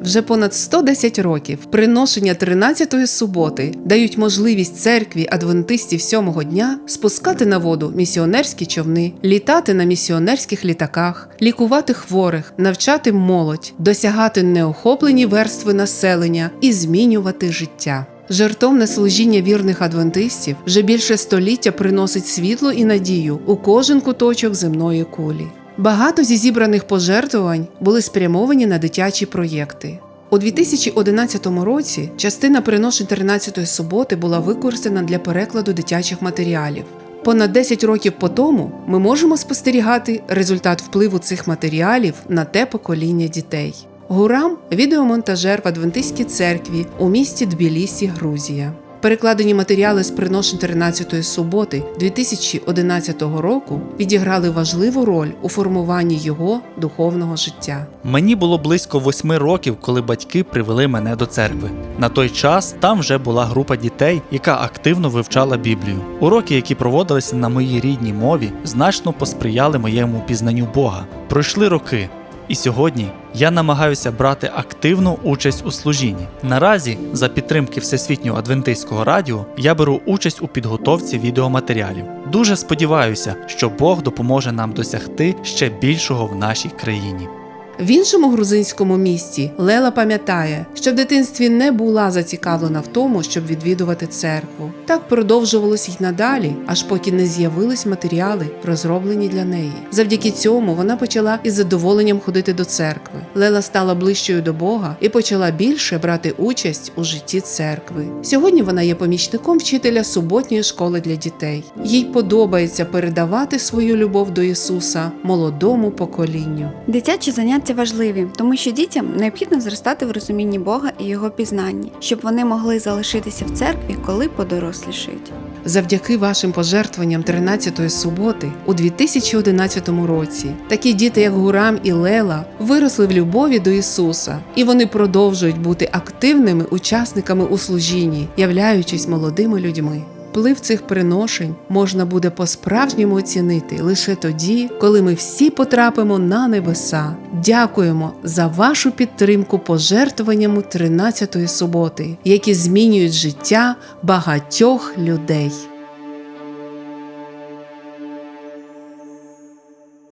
Вже понад 110 років приношення 13-ї суботи дають можливість церкві адвентистів сьомого дня спускати на воду місіонерські човни, літати на місіонерських літаках, лікувати хворих, навчати молодь, досягати неохоплені верстви населення і змінювати життя. Жертовне служіння вірних адвентистів вже більше століття приносить світло і надію у кожен куточок земної кулі. Багато зі зібраних пожертвувань були спрямовані на дитячі проєкти. У 2011 році частина приношень 13-ї суботи була використана для перекладу дитячих матеріалів. Понад 10 років по тому ми можемо спостерігати результат впливу цих матеріалів на те покоління дітей. Гурам відеомонтажер в Адвентистській церкві у місті Тбілісі, Грузія. Перекладені матеріали з приношень 13-ї суботи 2011 року відіграли важливу роль у формуванні його духовного життя. Мені було близько восьми років, коли батьки привели мене до церкви. На той час там вже була група дітей, яка активно вивчала Біблію. Уроки, які проводилися на моїй рідній мові, значно посприяли моєму пізнанню Бога. Пройшли роки. І сьогодні я намагаюся брати активну участь у служінні. Наразі, за підтримки Всесвітнього адвентистського радіо, я беру участь у підготовці відеоматеріалів. Дуже сподіваюся, що Бог допоможе нам досягти ще більшого в нашій країні. В іншому грузинському місті Лела пам'ятає, що в дитинстві не була зацікавлена в тому, щоб відвідувати церкву. Так продовжувалось й надалі, аж поки не з'явились матеріали, розроблені для неї. Завдяки цьому вона почала із задоволенням ходити до церкви. Лела стала ближчою до Бога і почала більше брати участь у житті церкви. Сьогодні вона є помічником вчителя суботньої школи для дітей. Їй подобається передавати свою любов до Ісуса молодому поколінню. Дитячі заняття важливі, тому що дітям необхідно зростати в розумінні Бога і його пізнанні, щоб вони могли залишитися в церкві, коли подорослішають. Завдяки вашим пожертвуванням 13-ї суботи у 2011 році такі діти, як Гурам і Лела, виросли в любові до Ісуса, і вони продовжують бути активними учасниками у служінні, являючись молодими людьми. Вплив цих приношень можна буде по-справжньому оцінити лише тоді, коли ми всі потрапимо на небеса. Дякуємо за вашу підтримку пожертвуваннями 13-ї суботи, які змінюють життя багатьох людей.